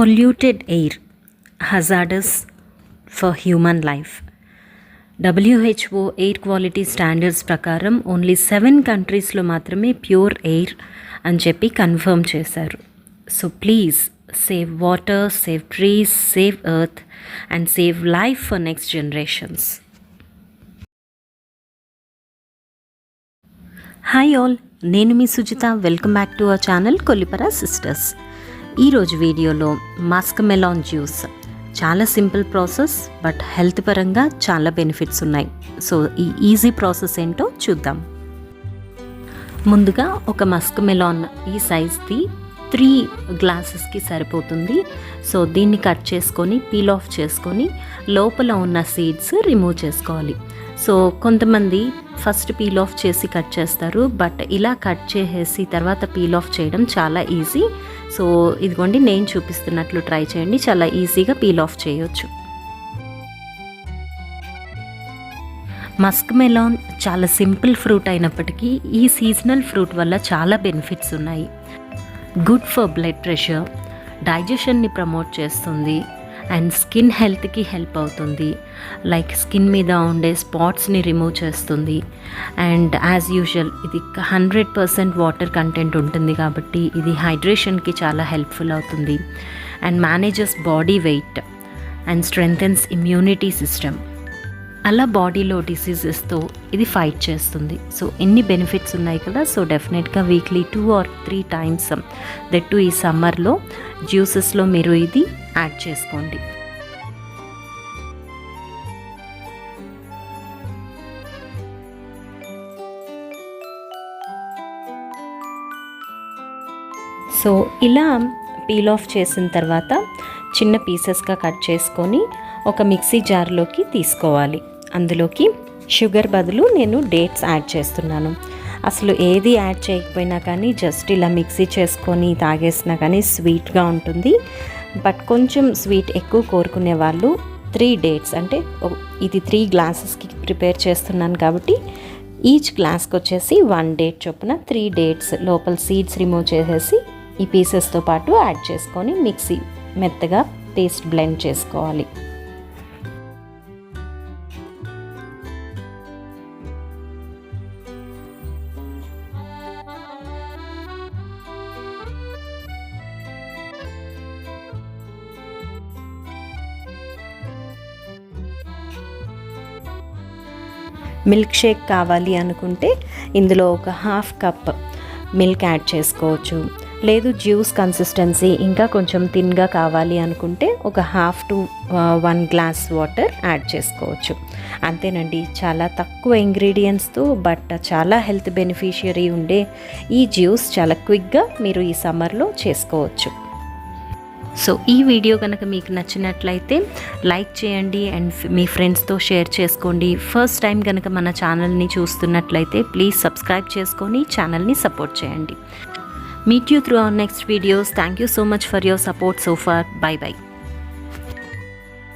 Polluted air hazardous for human life WHO air quality standards ప్రకారం only seven కంట్రీస్లో మాత్రమే pure air అని చెప్పి కన్ఫర్మ్ చేశారు. So please save water save trees save earth and save life for next generations hi all నేను మీ Sujitha. Welcome back to our channel Kollipara sisters ఈరోజు వీడియోలో muskmelon juice. చాలా simple process but health పరంగా చాలా benefits ఉన్నాయి. So ఈ easy process ఏంటో చూద్దాం. ముందుగా ఒక మస్క్ మెలాన్ ఈ సైజ్ది త్రీ గ్లాసెస్కి సరిపోతుంది. సో దీన్ని కట్ చేసుకొని పీల్ ఆఫ్ చేసుకొని లోపల ఉన్న సీడ్స్ రిమూవ్ చేసుకోవాలి. సో కొంతమంది ఫస్ట్ పీల్ ఆఫ్ చేసి కట్ చేస్తారు బట్ ఇలా కట్ చేసేసి తర్వాత పీల్ ఆఫ్ చేయడం చాలా ఈజీ. సో ఇదిగోండి నేను చూపిస్తున్నట్లు ట్రై చేయండి. చాలా ఈజీగా పీల్ ఆఫ్ చేయొచ్చు. మస్క్ మెలాన్ చాలా సింపుల్ ఫ్రూట్ అయినప్పటికీ ఈ సీజనల్ ఫ్రూట్ వల్ల చాలా బెనిఫిట్స్ ఉన్నాయి. గుడ్ ఫర్ బ్లడ్ ప్రెషర్ డైజెషన్ని ప్రమోట్ చేస్తుంది అండ్ స్కిన్ హెల్త్కి హెల్ప్ అవుతుంది. లైక్ స్కిన్ మీద ఉండే స్పాట్స్ని రిమూవ్ చేస్తుంది. అండ్ యాజ్ యూజువల్ ఇది హండ్రెడ్ పర్సెంట్ వాటర్ కంటెంట్ ఉంటుంది కాబట్టి ఇది హైడ్రేషన్కి చాలా హెల్ప్ఫుల్ అవుతుంది. And manages body weight and strengthens immunity system. అలా బాడీలో డిసీజెస్తో ఇది ఫైట్ చేస్తుంది. సో ఎన్ని బెనిఫిట్స్ ఉన్నాయి కదా? సో డెఫినెట్గా weekly two or three times that ఈ సమ్మర్లో జ్యూసెస్లో మీరు ఇది యాడ్ చేసుకోండి. సో ఇలా పీల్ ఆఫ్ చేసిన తర్వాత చిన్న పీసెస్గా కట్ చేసుకొని ఒక మిక్సీ జార్లోకి తీసుకోవాలి. అందులోకి షుగర్ బదులు నేను డేట్స్ యాడ్ చేస్తున్నాను. అసలు ఏది యాడ్ చేయకపోయినా కానీ జస్ట్ ఇలా మిక్సీ చేసుకొని తాగేసినా కానీ స్వీట్గా ఉంటుంది. బట్ కొంచెం స్వీట్ ఎక్కువ కోరుకునే వాళ్ళు త్రీ డేట్స్ అంటే ఇది త్రీ గ్లాసెస్కి ప్రిపేర్ చేస్తున్నాను కాబట్టి ఈచ్ గ్లాస్కి వచ్చేసి వన్ డేట్ చొప్పున త్రీ డేట్స్ లోపల సీడ్స్ రిమూవ్ చేసేసి ఈ పీసెస్తో పాటు యాడ్ చేసుకొని మిక్సీ మెత్తగా పేస్ట్ బ్లెండ్ చేసుకోవాలి. మిల్క్ షేక్ కావాలి అనుకుంటే ఇందులో ఒక హాఫ్ కప్ మిల్క్ యాడ్ చేసుకోవచ్చు. లేదు జ్యూస్ కన్సిస్టెన్సీ ఇంకా కొంచెం థిన్గా కావాలి అనుకుంటే ఒక half to one glass water add చేసుకోవచ్చు. అంతేనండి చాలా తక్కువ ఇంగ్రీడియంట్స్తో బట్ చాలా హెల్త్ బెనిఫిషియరీ ఉండే ఈ జ్యూస్ చాలా క్విక్గా మీరు ఈ సమ్మర్లో చేసుకోవచ్చు. సో ఈ వీడియో కనుక మీకు నచ్చినట్లయితే లైక్ చేయండి అండ్ మీ ఫ్రెండ్స్తో షేర్ చేసుకోండి. ఫస్ట్ టైం కనుక మన ఛానల్ని చూస్తున్నట్లయితే ప్లీజ్ సబ్స్క్రైబ్ చేసుకొని ఛానల్ని సపోర్ట్ చేయండి. Meet you through our next videos thank you so much for your support so far bye bye